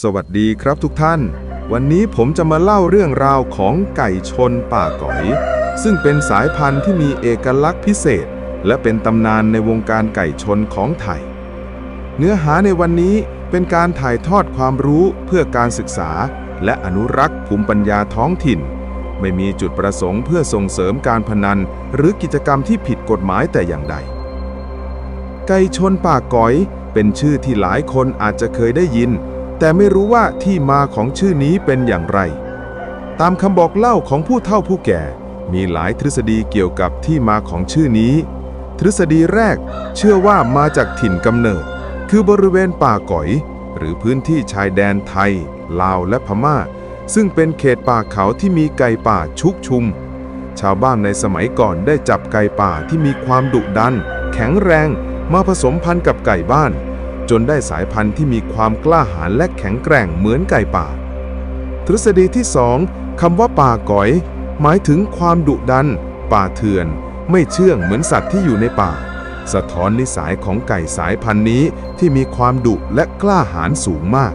สวัสดีครับทุกท่าน วันนี้ผมจะมาเล่าเรื่องราวของไก่ชนป่าก๋อย ซึ่งเป็นสายพันธุ์ที่มีเอกลักษณ์พิเศษ และเป็นตำนานในวงการไก่ชนของไทย เนื้อหาในวันนี้เป็นการถ่ายทอดความรู้เพื่อการศึกษา และอนุรักษ์ภูมิปัญญาท้องถิ่น ไม่มีจุดประสงค์เพื่อส่งเสริมการพนัน หรือกิจกรรมที่ผิดกฎหมายแต่อย่างใด ไก่ชนป่าก๋อย เป็นชื่อที่หลายคนอาจจะเคยได้ยิน แต่ไม่รู้ว่าที่มาของชื่อนี้เป็นอย่างไร ตามคำบอกเล่าของผู้เฒ่าผู้แก่ มีหลายทฤษฎีเกี่ยวกับที่มาของชื่อนี้ ทฤษฎีแรกเชื่อว่ามาจากถิ่นกำเนิด คือบริเวณป่าก๋อย หรือพื้นที่ชายแดนไทย ลาวและพม่า ซึ่งเป็นเขตป่าเขาที่มีไก่ป่าชุกชุม ชาวบ้านในสมัยก่อนได้จับไก่ป่าที่มีความดุดัน แข็งแรง มาผสมพันธุ์กับไก่บ้าน จนได้สายพันธุ์ที่มีความกล้าหาญและแข็งแกร่งเหมือนไก่ป่า ทฤษฎีที่สองคำว่าป่าก๋อย หมายถึงความดุดัน ป่าเถื่อน ไม่เชื่องเหมือนสัตว์ที่อยู่ในป่า สะท้อนนิสัยของไก่สายพันธุ์นี้ที่มีความดุและกล้าหาญสูงมาก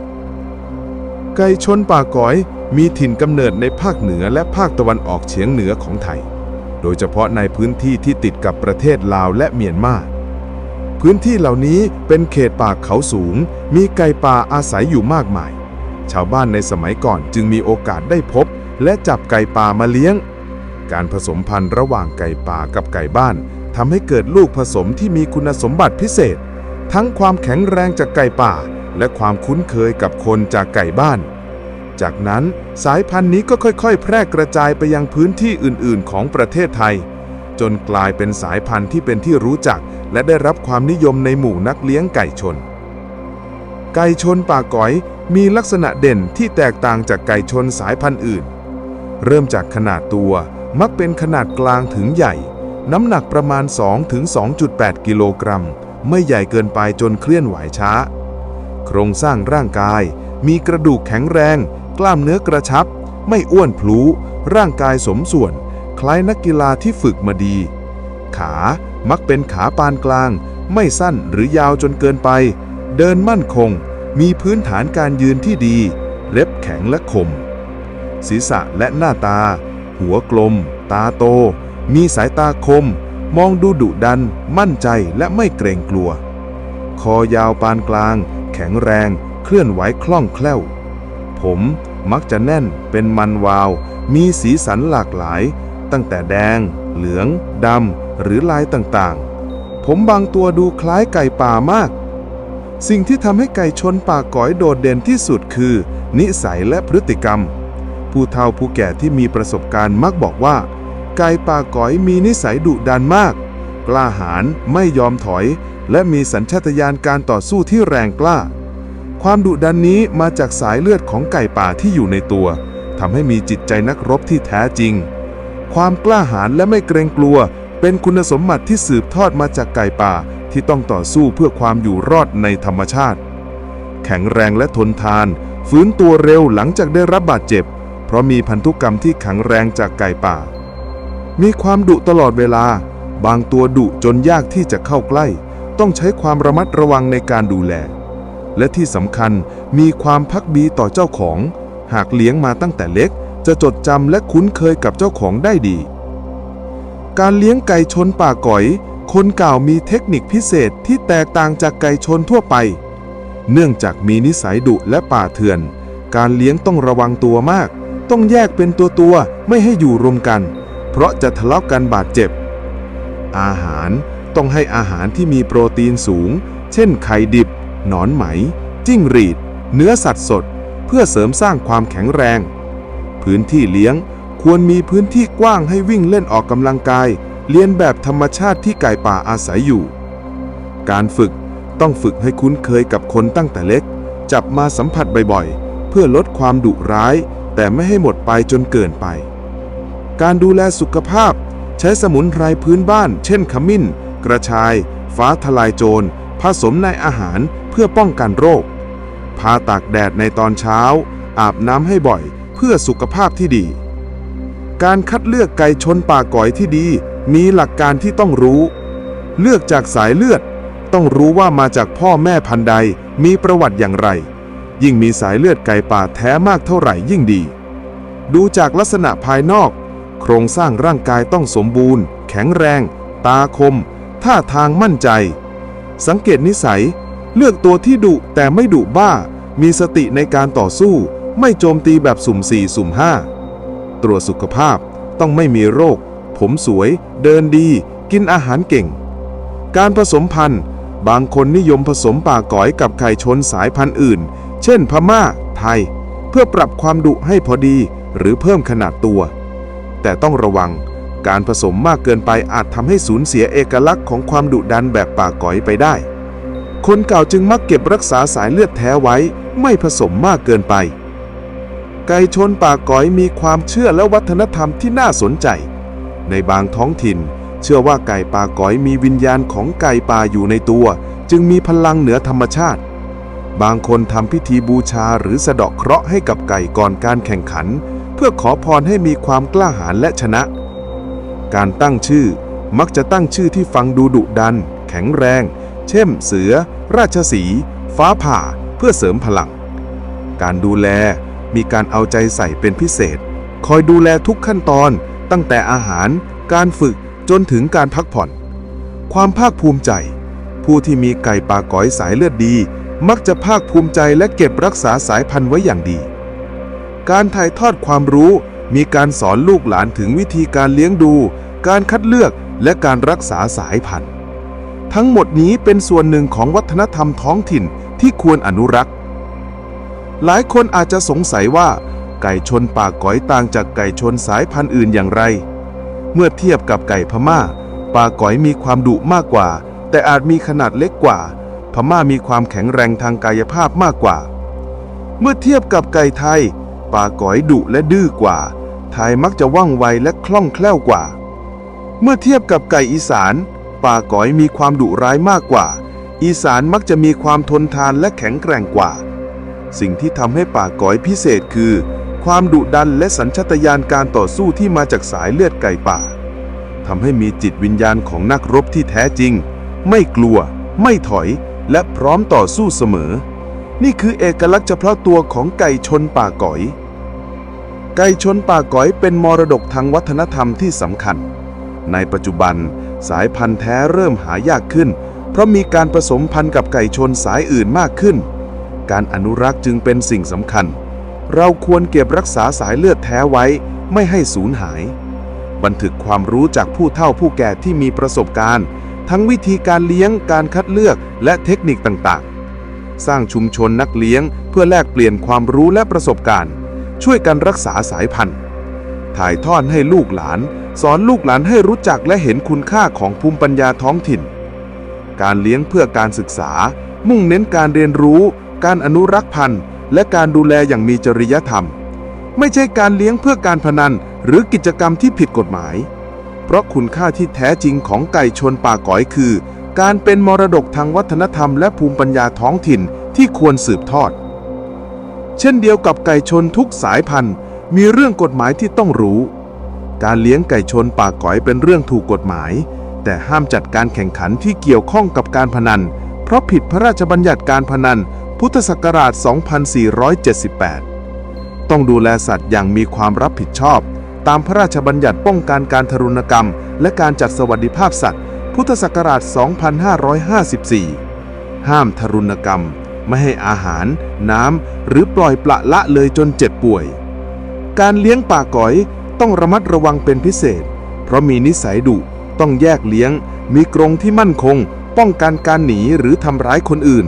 ไก่ชนป่าก๋อยมีถิ่นกำเนิดในภาคเหนือและภาคตะวันออกเฉียงเหนือของไทย โดยเฉพาะในพื้นที่ที่ติดกับประเทศลาวและเมียนมา พื้นที่เหล่านี้เป็นเขตป่าเขาสูง มีไก่ป่าอาศัยอยู่มากมาย ชาวบ้านในสมัยก่อนจึงมีโอกาสได้พบ และจับไก่ป่ามาเลี้ยง การผสมพันธุ์ระหว่างไก่ป่ากับไก่บ้านทำให้เกิดลูกผสมที่มีคุณสมบัติพิเศษ ทั้งความแข็งแรงจากไก่ป่า และความคุ้นเคยกับคนจากไก่บ้าน จากนั้นสายพันธุ์นี้ก็ค่อยๆ แพร่กระจายไปยังพื้นที่อื่น ๆ ของประเทศไทย จนกลายเป็นสายพันธุ์ที่เป็นที่รู้จัก และได้รับความนิยมในหมู่นักเลี้ยงไก่ชน ไก่ชนป่าก๋อยมีลักษณะเด่นที่แตกต่างจากไก่ชนสายพันธุ์อื่น เริ่มจากขนาดตัวมักเป็นขนาดกลางถึงใหญ่ น้ำหนักประมาณ 2 ถึง 2.8 กิโลกรัม ไม่ใหญ่เกินไปจนเคลื่อนไหวช้า โครงสร้างร่างกาย มีกระดูกแข็งแรง กล้ามเนื้อกระชับ ไม่อ้วนพลูร่างกายสมส่วน คล้ายนักกีฬาที่ฝึกมาดี ขามักเป็นขาปานกลาง ไม่สั้นหรือยาวจนเกินไป เดินมั่นคง มีพื้นฐานการยืนที่ดีเล็บแข็งและคม ศีรษะและหน้าตา หัวกลม ตาโต มีสายตาคม มองดูดุดัน มั่นใจและไม่เกรงกลัว คอยาวปานกลาง แข็งแรง เคลื่อนไหวคล่องแคล่ว ผมมักจะแน่นเป็นมันวาว มีสีสันหลากหลาย ตั้งแต่แดง เหลือง ดำ หรือลายต่างๆ ผมบางตัวดูคล้ายไก่ป่ามาก สิ่งที่ทำให้ไก่ชนป่าก๋อยโดดเด่นที่สุดคือ นิสัยและพฤติกรรม ผู้เฒ่าผู้แก่ที่มีประสบการณ์มักบอกว่า ไก่ป่าก๋อยมีนิสัยดุดันมาก กล้าหาญไม่ยอมถอย และมีสัญชาตญาณการต่อสู้ที่แรงกล้า ความดุดันนี้มาจากสายเลือดของไก่ป่าที่อยู่ในตัวทำให้มีจิตใจนักรบที่แท้จริง ความกล้าหาญและไม่เกรงกลัว เป็นคุณสมบัติที่สืบทอดมาจากไก่ป่าที่ต้องต่อสู้เพื่อความอยู่รอดในธรรมชาติ แข็งแรงและทนทาน ฟื้นตัวเร็วหลังจากได้รับบาดเจ็บ เพราะมีพันธุกรรมที่แข็งแรงจากไก่ป่า มีความดุตลอดเวลา บางตัวดุจนยากที่จะเข้าใกล้ ต้องใช้ความระมัดระวังในการดูแล และที่สำคัญมีความพักดีต่อเจ้าของ หากเลี้ยงมาตั้งแต่เล็ก จะจดจำและคุ้นเคยกับเจ้าของได้ดี การเลี้ยงไก่ชนป่าก๋อย คนเก่ามีเทคนิคพิเศษที่แตกต่างจากไก่ชนทั่วไป เนื่องจากมีนิสัยดุและป่าเถื่อน การเลี้ยงต้องระวังตัวมาก ต้องแยกเป็นตัวตัวๆไม่ให้อยู่รวมกัน เพราะจะทะเลาะกันบาดเจ็บ อาหารต้องให้อาหารที่มีโปรตีนสูง เช่นไข่ดิบ หนอนไหม จิ้งหรีด เนื้อสัตว์สด เพื่อเสริมสร้างความแข็งแรง พื้นที่เลี้ยง ควรมีพื้นที่กว้างให้วิ่งเล่นออกกำลังกายเรียนแบบธรรมชาติที่ไก่ป่าอาศัยอยู่ การฝึกต้องฝึกให้คุ้นเคยกับคนตั้งแต่เล็ก จับมาสัมผัสบ่อยๆ เพื่อลดความดุร้าย แต่ไม่ให้หมดไปจนเกินไป การดูแลสุขภาพ ใช้สมุนไพรพื้นบ้าน เช่นขมิ้น กระชาย ฟ้าทลายโจร ผสมในอาหารเพื่อป้องกันโรคพาตากแดดในตอนเช้า อาบน้ำให้บ่อย เพื่อสุขภาพที่ดี การคัดเลือกไก่ชนป่าก๋อยที่ดี มีหลักการที่ต้องรู้ เลือกจากสายเลือด ต้องรู้ว่ามาจากพ่อแม่พันธุ์ใดมีประวัติอย่างไร ยิ่งมีสายเลือดไก่ป่าแท้มากเท่าไหร่ยิ่งดี ดูจากลักษณะภายนอก โครงสร้างร่างกายต้องสมบูรณ์ แข็งแรง ตาคม ท่าทางมั่นใจ สังเกตนิสัย เลือกตัวที่ดุแต่ไม่ดุบ้า มีสติในการต่อสู้ ไม่โจมตีแบบสุ่มสี่สุ่มห้าตรวจสุขภาพต้องไม่มีโรค ผมสวย เดินดี กินอาหารเก่ง การผสมพันธุ์ บางคนนิยมผสมป่าก๋อยกับไก่ชนสายพันธุ์อื่น เช่นพม่า ไทย เพื่อปรับความดุให้พอดีหรือเพิ่มขนาดตัว แต่ต้องระวังการผสมมากเกินไปอาจทำให้สูญเสียเอกลักษณ์ของความดุดันแบบป่าก๋อยไปได้ คนเก่าจึงมักเก็บรักษาสายเลือดแท้ไว้ ไม่ผสมมากเกินไป ไก่ชนป่าก๋อยมีความเชื่อและวัฒนธรรมที่น่าสนใจ ในบางท้องถิ่น เชื่อว่าไก่ป่าก๋อยมีวิญญาณของไก่ป่าอยู่ในตัว จึงมีพลังเหนือธรรมชาติ บางคนทำพิธีบูชาหรือสะเดาะเคราะห์ให้กับไก่ก่อนการแข่งขัน เพื่อขอพรให้มีความกล้าหาญและชนะ การตั้งชื่อมักจะตั้งชื่อที่ฟังดูดุดัน แข็งแรง เช่นเสือ ราชสี ฟ้าผ่า เพื่อเสริมพลัง การดูแล มีการเอาใจใส่เป็นพิเศษ คอยดูแลทุกขั้นตอน ตั้งแต่อาหาร การฝึกจนถึงการพักผ่อน ความภาคภูมิใจ ผู้ที่มีไก่ป่าก๋อยสายเลือดดี มักจะภาคภูมิใจและเก็บรักษาสายพันธุ์ไว้อย่างดี การถ่ายทอดความรู้ มีการสอนลูกหลานถึงวิธีการเลี้ยงดู การคัดเลือกและการรักษาสายพันธุ์ ทั้งหมดนี้เป็นส่วนหนึ่งของวัฒนธรรมท้องถิ่นที่ควรอนุรักษ์ หลายคนอาจจะสงสัยว่า ไก่ชนป่าก๋อยต่างจากไก่ชนสายพันธุ์อื่นอย่างไร เมื่อเทียบกับไก่พม่า ป่าก๋อยมีความดุมากกว่า แต่อาจมีขนาดเล็กกว่า พม่ามีความแข็งแรงทางกายภาพมากกว่า เมื่อเทียบกับไก่ไทย ป่าก๋อยดุและดื้อกว่า ไทยมักจะว่องไวและคล่องแคล่วกว่า เมื่อเทียบกับไก่อีสาน ป่าก๋อยมีความดุร้ายมากกว่า อีสานมักจะมีความทนทานและแข็งแกร่งกว่า สิ่งที่ทำให้ป่าก๋อยพิเศษคือ ความดุดันและสัญชาตญาณการต่อสู้ที่มาจากสายเลือดไก่ป่าทำให้มีจิตวิญญาณของนักรบที่แท้จริง ไม่กลัว ไม่ถอย และพร้อมต่อสู้เสมอ นี่คือเอกลักษณ์เฉพาะตัวของไก่ชนป่าก๋อย ไก่ชนป่าก๋อยเป็นมรดกทางวัฒนธรรมที่สำคัญ ในปัจจุบันสายพันธุ์แท้เริ่มหายากขึ้น เพราะมีการผสมพันธุ์กับไก่ชนสายอื่นมากขึ้น การอนุรักษ์จึงเป็นสิ่งสำคัญ เราควรเก็บรักษาสายเลือดแท้ไว้ไม่ให้สูญหาย บันทึกความรู้จากผู้เฒ่าผู้แก่ที่มีประสบการณ์ ทั้งวิธีการเลี้ยงการคัดเลือกและเทคนิคต่างๆ สร้างชุมชนนักเลี้ยง เพื่อแลกเปลี่ยนความรู้และประสบการณ์ ช่วยกันรักษาสายพันธุ์ ถ่ายทอดให้ลูกหลาน สอนลูกหลานให้รู้จักและเห็นคุณค่าของภูมิปัญญาท้องถิ่น การเลี้ยงเพื่อการศึกษามุ่งเน้นการเรียนรู้ การอนุรักษ์พันธุ์ และการดูแลอย่างมีจริยธรรม ไม่ใช่การเลี้ยงเพื่อการพนันหรือกิจกรรมที่ผิดกฎหมาย เพราะคุณค่าที่แท้จริงของไก่ชนป่าก๋อยคือ การเป็นมรดกทางวัฒนธรรมและภูมิปัญญาท้องถิ่นที่ควรสืบทอด เช่นเดียวกับไก่ชนทุกสายพันธุ์ มีเรื่องกฎหมายที่ต้องรู้ การเลี้ยงไก่ชนป่าก๋อยเป็นเรื่องถูกกฎหมาย แต่ห้ามจัดการแข่งขันที่เกี่ยวข้องกับการพนัน เพราะผิดพระราชบัญญัติการพนัน พุทธศักราช 2478 ต้องดูแลสัตว์อย่างมีความรับผิดชอบ ตามพระราชบัญญัติป้องกันการทารุณกรรม และการจัดสวัสดิภาพสัตว์ พุทธศักราช 2554 ห้ามทารุณกรรม ไม่ให้อาหาร น้ำ หรือปล่อยปละละเลยจนเจ็บป่วย การเลี้ยงป่าก๋อยต้องระมัดระวังเป็นพิเศษ เพราะมีนิสัยดุต้องแยกเลี้ยง มีกรงที่มั่นคง ป้องกันการหนีหรือทำร้ายคนอื่น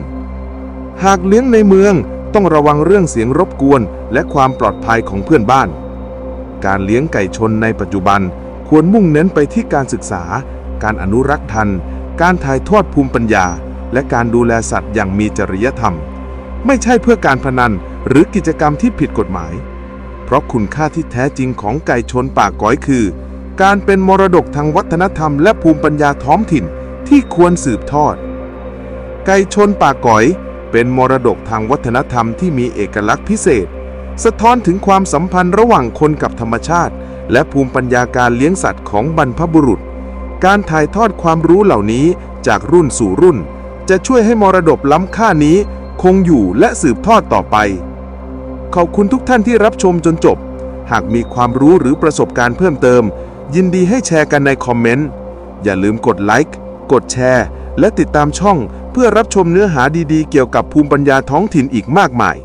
หากเลี้ยงในเมืองต้องระวังเรื่องเสียงรบกวน และความปลอดภัยของเพื่อนบ้าน การเลี้ยงไก่ชนในปัจจุบัน ควรมุ่งเน้นไปที่การศึกษา การอนุรักษ์ทัน การถ่ายทอดภูมิปัญญา และการดูแลสัตว์อย่างมีจริยธรรม ไม่ใช่เพื่อการพนันหรือกิจกรรมที่ผิดกฎหมาย เพราะคุณค่าที่แท้จริงของไก่ชนป่าก๋อยคือ การเป็นมรดกทางวัฒนธรรม และภูมิปัญญาท้องถิ่นที่ควรสืบทอด ไก่ชนป่าก๋อย เป็นมรดกทางวัฒนธรรมที่มีเอกลักษณ์พิเศษ สะท้อนถึงความสัมพันธ์ระหว่างคนกับธรรมชาติ และภูมิปัญญาการเลี้ยงสัตว์ของบรรพบุรุษ การถ่ายทอดความรู้เหล่านี้จากรุ่นสู่รุ่น จะช่วยให้มรดกล้ำค่านี้ คงอยู่และสืบทอดต่อไป ขอบคุณทุกท่านที่รับชมจนจบ หากมีความรู้หรือประสบการณ์เพิ่มเติม ยินดีให้แชร์กันในคอมเมนต์อย่าลืมกดไลค์กดแชร์ และติดตามช่อง เพื่อรับชมเนื้อหาดีๆ เกี่ยวกับภูมิปัญญาท้องถิ่นอีกมากมาย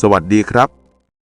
สวัสดีครับ